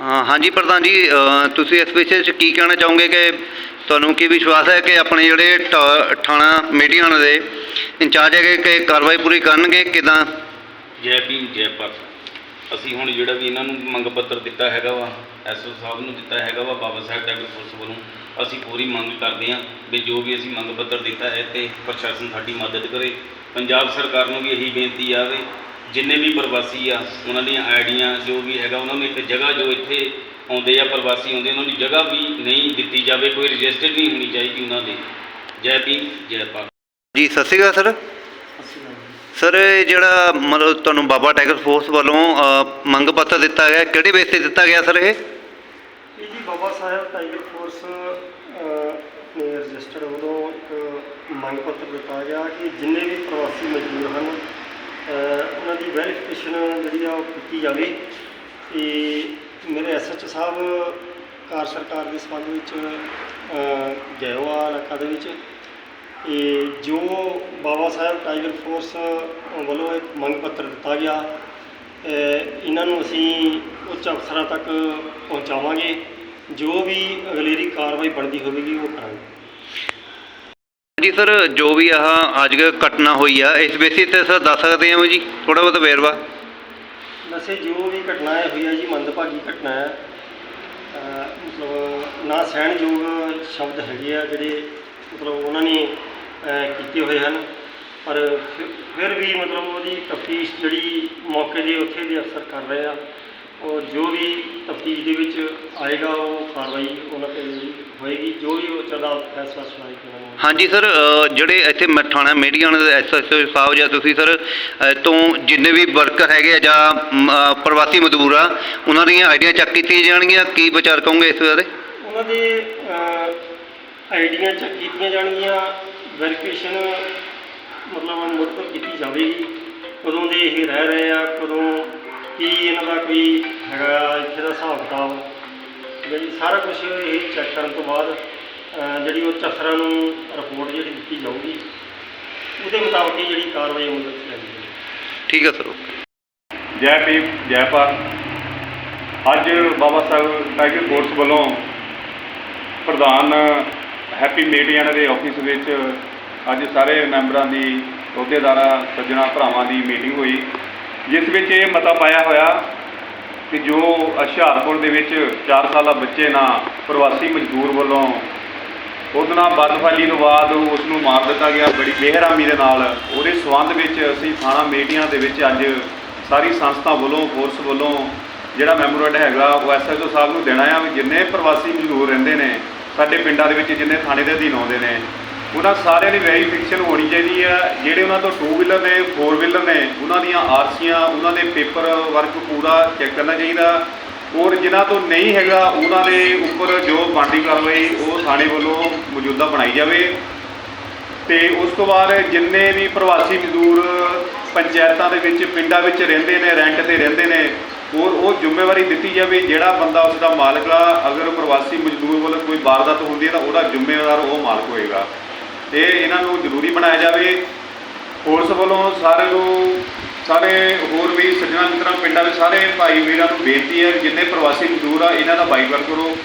ਹਾਂ ਹਾਂਜੀ ਪ੍ਰਧਾਨ ਜੀ ਅ, ਤੁਸੀਂ ਇਸ ਵਿਸ਼ੇ 'ਚ ਕੀ ਕਹਿਣਾ ਚਾਹੋਗੇ ਕਿ ਤੁਹਾਨੂੰ ਕੀ ਵਿਸ਼ਵਾਸ ਹੈ ਕਿ ਆਪਣੇ ਜਿਹੜੇ ਟ ਥਾਣਾ ਮੀਡੀਆ ਦੇ ਇੰਚਾਰਜ ਹੈਗੇ ਕਿ ਕਾਰਵਾਈ ਪੂਰੀ ਕਰਨਗੇ ਕਿਦਾਂ? ਜੈ ਭੀਮ ਜੈ ਭਾਰਤ ਅਸੀਂ ਹੁਣ ਜਿਹੜਾ ਵੀ ਇਹਨਾਂ ਨੂੰ ਮੰਗ ਪੱਤਰ ਦਿੱਤਾ ਹੈਗਾ ਵਾ ਐਸਓ ਸਾਹਿਬ ਨੂੰ ਦਿੱਤਾ ਹੈਗਾ ਵਾ ਬਾਬਾ ਸਾਹਿਬ ਡਾਕਟਰ ਪੁਲਿਸ ਵੱਲੋਂ ਅਸੀਂ ਪੂਰੀ ਮੰਗ ਕਰਦੇ ਹਾਂ ਵੀ ਜੋ ਵੀ ਅਸੀਂ ਮੰਗ ਪੱਤਰ ਦਿੱਤਾ ਹੈ ਤੇ ਪ੍ਰਸ਼ਾਸਨ ਸਾਡੀ ਮਦਦ ਕਰੇ। ਪੰਜਾਬ ਸਰਕਾਰ ਨੂੰ ਵੀ ਇਹੀ ਬੇਨਤੀ ਆ ਵੀ ਜਿੰਨੇ ਵੀ ਪ੍ਰਵਾਸੀ ਆ ਉਹਨਾਂ ਦੀਆਂ ਆਈਡੀਆਂ ਜੋ ਵੀ ਹੈਗਾ ਉਹਨਾਂ ਨੂੰ ਇੱਕ ਜਗ੍ਹਾ ਜੋ ਇੱਥੇ ਆਉਂਦੇ ਆ ਪ੍ਰਵਾਸੀ ਆਉਂਦੇ ਉਹਨਾਂ ਨੂੰ ਜਗ੍ਹਾ ਵੀ ਨਹੀਂ ਦਿੱਤੀ ਜਾਵੇ ਕੋਈ ਰਜਿਸਟਰਡ ਨਹੀਂ ਹੋਣੀ ਚਾਹੀਦੀ ਉਹਨਾਂ ਦੀ। ਜੈ ਭੀਮ ਜੈ ਭਾਰਤ। ਜੀ ਸਤਿ ਸ਼੍ਰੀ ਅਕਾਲ ਸਰ। ਸਰ ਇਹ ਜਿਹੜਾ ਮਤਲਬ ਤੁਹਾਨੂੰ ਬਾਬਾ ਟਾਈਗਰ ਫੋਰਸ ਵੱਲੋਂ ਅ, ਮੰਗ ਪੱਤਰ ਦਿੱਤਾ ਗਿਆ ਕਿਹੜੇ ਬੇਸ ਤੇ ਦਿੱਤਾ ਗਿਆ ਸਰ ਇਹ? ਇਹ ਜੀ ਬਾਬਾ ਸਾਹਿਬ ਟਾਈਗਰ ਫੋਰਸ ਅਹ, ਨੇ ਰਜਿਸਟਰਡ ਵੱਲੋਂ ਇੱਕ ਮੰਗ ਪੱਤਰ ਦਿੱਤਾ ਗਿਆ ਕਿ ਜਿੰਨੇ ਵੀ ਪ੍ਰਵਾਸੀ ਮਜ਼ਦੂਰ ਹਨ ਉਹਨਾਂ ਦੀ ਵੈਰੀਫਿਕੇਸ਼ਨ ਜਿਹੜੀ ਆ ਉਹ ਕੀਤੀ ਜਾਵੇ ਤੇ ਮੇਰੇ ਐਸਐਚ ਸਾਹਿਬ ਕਾਰ ਸਰਕਾਰ ਦੇ ਸੰਬੰਧ ਵਿੱਚ ਅਹ, ਗਏ ਹੋ ਇਲਾਕਾ ਦੇ ਵਿੱਚ ਇਹ ਜੋ ਬਾਬਾ ਸਾਹਿਬ ਟਾਈਗਰ ਫੋਰਸ ਵੱਲੋਂ ਇੱਕ ਮੰਗ ਪੱਤਰ ਦਿੱਤਾ ਗਿਆ ਇਹਨਾਂ ਨੂੰ ਅਸੀਂ ਉੱਚ ਅਫਸਰਾਂ ਤੱਕ ਪਹੁੰਚਾਵਾਂਗੇ ਜੋ ਵੀ ਅਗਲੇਰੀ ਕਾਰਵਾਈ ਬਣਦੀ ਹੋਵੇਗੀ ਉਹ ਕਰਾਂਗੇ। ਜੀ ਸਰ, ਜੋ ਵੀ ਆਹ ਅੱਜ ਘਟਨਾ ਹੋਈ ਆ, ਇਸ ਬੇਸਿਸ ਤੇ ਸਰ ਦੱਸ ਸਕਦੇ ਹਾਂ ਜੀ? ਥੋੜਾ ਬਹੁਤ ਵੇਰਵਾ। ਵੈਸੇ ਜੋ ਵੀ ਘਟਨਾ ਇਹ ਹੋਈ ਹੈ ਜੀ, ਮੰਦਭਾਗੀ ਘਟਨਾ ਹੈ ਅਹ, ਮਤਲਬ ਨਾ ਸਹਿਣਯੋਗ ਸ਼ਬਦ ਹੈਗੇ ਆ ਜਿਹੜੇ, ਮਤਲਬ ਉਹਨਾਂ ਨੇ, ਅਹ, ਕੀਤੇ ਹੋਏ ਹਨ। ਪਰ ਫਿਰ- ਫਿਰ ਵੀ ਮਤਲਬ ਉਹਦੀ ਤਫਤੀਸ਼ ਜਿਹੜੀ ਮੌਕੇ ਦੇ ਉੱਥੇ ਦੇ ਅਫਸਰ ਕਰ ਰਹੇ ਆ। ਉਹ ਜੋ ਵੀ ਤਫਤੀਸ਼ ਦੇ ਵਿੱਚ ਆਏਗਾ ਉਹ ਕਾਰਵਾਈ ਉਹਨਾਂ ਤੇ ਹੋਏਗੀ ਜੋ ਵੀ ਉਹ ਚਦਾ ਫੈਸਲਾ ਸੁਣਾਈ ਨੂੰ ਹਾਂਜੀ ਸਰ ਜਿਹੜੇ ਇੱਥੇ ਮ- ਥਾਣਾ ਮੀਡੀਆ ਦੇ ਐਸਐਸਓ ਸਾਹਿਬ ਜਾਂ ਤੁਸੀਂ ਸਰ ਤੋਂ ਜਿੰਨੇ ਵੀ ਵਰਕਰ ਹੈਗੇ ਆ ਜਾਂ ਪ੍ਰਵਾਸੀ ਮਜ਼ਦੂਰ ਆ ਉਹਨਾਂ ਦੀਆਂ ਆਈਡੀਆਂ ਚੈੱਕ ਕੀਤੀਆਂ ਜਾਣਗੀਆਂ ਕੀ ਵਿਚਾਰ ਕਹੋਗੇ ਇਸ ਬਾਰੇ? ਉਹਨਾਂ ਦੇ ਆਈਡੀਆਂ ਚੈੱਕ ਕੀਤੀਆਂ ਜਾਣਗੀਆਂ ਵੈਰੀਫਿਕੇਸ਼ਨ ਮਤਲਬ ਮੁੱਢ ਤੋਂ ਕੀਤੀ ਜਾਵੇਗੀ ਕਦੋਂ ਦੇ ਇਹ ਰਹਿ ਰਹੇ ਆ ਕਦੋਂ ਕੀ ਇਹਨਾਂ ਦਾ ਕੋਈ ਹੈਗਾ ਇੱਥੇ ਦਾ ਹਿਸਾਬ ਕਿਤਾਬ? ਜਿਹੜੀ ਸਾਰਾ ਕੁਝ ਇਹ ਚੈੱਕ ਕਰਨ ਤੋਂ ਬਾਅਦ ਜਿਹੜੀ ਉੱਚ ਅਫਸਰਾਂ ਨੂੰ ਰਿਪੋਰਟ ਜਿਹੜੀ ਦਿੱਤੀ ਜਾਊਗੀ ਉਹਦੇ ਮੁਤਾਬਕ ਹੀ ਜਿਹੜੀ ਕਾਰਵਾਈ ਵਿੱਚ ਲੈਂਦੀ ਹੈ ਠੀਕ ਹੈ ਸਰ ਜੈ ਭੀਮ ਜੈ ਭਾਰਤ। ਅੱਜ ਬਾਬਾ ਸਾਹਿਬ ਟਾਈਗਰ ਫੋਰਸ ਵੱਲੋਂ ਪ੍ਰਧਾਨ ਹੈਪੀ ਮੀਡੀਆ ਦੇ ਆਫਿਸ ਵਿੱਚ ਅੱਜ ਸਾਰੇ ਮੈਂਬਰਾਂ ਦੀ ਅਹੁਦੇਦਾਰਾਂ ਸੱਜਣਾ ਭਰਾਵਾਂ ਦੀ ਮੀਟਿੰਗ ਹੋਈ। ਜਿਸ ਵਿੱਚ ਇਹ ਮਤਾ ਪਾਇਆ ਹੋਇਆ ਕਿ ਜੋ ਹੁਸ਼ਿਆਰਪੁਰ ਦੇ ਵਿੱਚ 4 ਸਾਲਾ ਬੱਚੇ ਨਾਲ ਪ੍ਰਵਾਸੀ ਮਜ਼ਦੂਰ ਵੱਲੋਂ ਉਹਦੇ ਨਾਲ ਬਦਫਾਲੀ ਤੋਂ ਬਾਅਦ ਉਸ ਨੂੰ ਮਾਰ ਦਿੱਤਾ ਗਿਆ, ਬੜੀ ਬੇਹਰਾਮੀ ਦੇ ਨਾਲ ਉਹਦੇ ਸਬੰਧ ਵਿੱਚ ਅਸੀਂ ਥਾਣਾ ਮੀਡੀਆ ਦੇ ਵਿੱਚ ਅੱਜ ਸਾਰੀ ਸੰਸਥਾ ਵੱਲੋਂ, ਫੋਰਸ ਵੱਲੋਂ ਜਿਹੜਾ ਮੈਮੋਰੈਂਡ ਹੈਗਾ, ਉਹ ਐਸਐਚਓ ਸਾਹਿਬ ਨੂੰ ਦੇਣਾ ਆ ਵੀ ਜਿੰਨੇ ਪ੍ਰਵਾਸੀ ਮਜ਼ਦੂਰ ਰਹਿੰਦੇ ਨੇ, ਸਾਡੇ ਪਿੰਡਾਂ ਦੇ ਵਿੱਚ ਜਿੰਨੇ ਥਾਣੇ ਦੇ ਅਧੀਨ ਆਉਂਦੇ ਨੇ ਉਹਨਾਂ ਸਾਰਿਆਂ ਦੀ ਵੈਰੀਫਿਕੇਸ਼ਨ ਹੋਣੀ ਚਾਹੀਦੀ ਆ ਜਿਹੜੇ ਉਹਨਾਂ ਤੋਂ ਟੂ ਵੀਲਰ ਨੇ ਫੋਰ ਵੀਲਰ ਨੇ, ਉਹਨਾਂ ਦੀਆਂ ਆਰਸੀਆਂ, ਉਹਨਾਂ ਦੇ ਪੇਪਰ ਵਰਕ ਪੂਰਾ ਚੈੱਕ ਕਰਨਾ ਚਾਹੀਦਾ। ਔਰ ਜਿਨ੍ਹਾਂ ਤੋਂ ਨਹੀਂ ਹੈਗਾ, ਉਹਨਾਂ ਦੇ ਉੱਪਰ ਜੋ ਬਣਦੀ ਕਾਰਵਾਈ, ਉਹ ਥਾਣੇ ਵੱਲੋਂ ਮੌਜੂਦਾ ਬਣਾਈ ਜਾਵੇ। ਤੇ ਉਸ ਤੋਂ ਬਾਅਦ ਜਿੰਨੇ ਵੀ ਪ੍ਰਵਾਸੀ ਮਜ਼ਦੂਰ ਪੰਚਾਇਤਾਂ ਦੇ ਵਿੱਚ, ਪਿੰਡਾਂ ਵਿੱਚ ਰਹਿੰਦੇ ਨੇ ਰੈਂਟ ਤੇ ਰਹਿੰਦੇ ਨੇ ਔਰ ਉਹ ਜ਼ਿੰਮੇਵਾਰੀ ਦਿੱਤੀ ਜਾਵੇ, ਜਿਹੜਾ ਬੰਦਾ ਉਸ ਦਾ ਮਾਲਕ ਆ, ਅਗਰ ਪ੍ਰਵਾਸੀ ਮਜ਼ਦੂਰ ਵੱਲੋਂ ਕੋਈ ਵਾਰਦਾਤ ਹੁੰਦੀ ਹੈ, ਤਾਂ ਉਹਦਾ ਜ਼ਿੰਮੇਵਾਰ ਉਹ ਮਾਲਕ ਹੋਏਗਾ। ਤੇ ਇਹਨਾਂ ਨੂੰ ਜ਼ਰੂਰੀ ਬਣਾਇਆ ਜਾਵੇ। ਪੁਲਿਸ ਵੱਲੋਂ ਸਾਰੇ ਨੂੰ ਸਾਰੇ ਹੋਰ ਵੀ ਸੱਜਣਾ ਮਿੱਤਰਾਂ ਪਿੰਡਾਂ ਦੇ ਸਾਰੇ ਭਾਈ ਵੀਰਾਂ ਨੂੰ ਬੇਨਤੀ ਹੈ ਵੀ ਜਿੰਨੇ ਪ੍ਰਵਾਸੀ ਮਜ਼ਦੂਰ ਆ ਇਹਨਾਂ ਦਾ ਬਾਈਕਾਟ ਕਰੋ।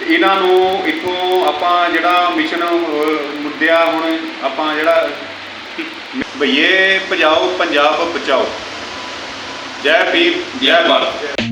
ਤੇ ਇਹਨਾਂ ਨੂੰ ਇੱਥੋਂ ਆਪਾਂ ਜਿਹੜਾ ਮਿਸ਼ਨ ਅਹ, ਮੁੱਦਿਆ ਹੁਣ ਆਪਾਂ ਜਿਹੜਾ ਭਈਏ ਭਜਾਓ ਪੰਜਾਬ ਬਚਾਓ। ਜੈ ਭੀਮ ਜੈ ਭਾਰਤ।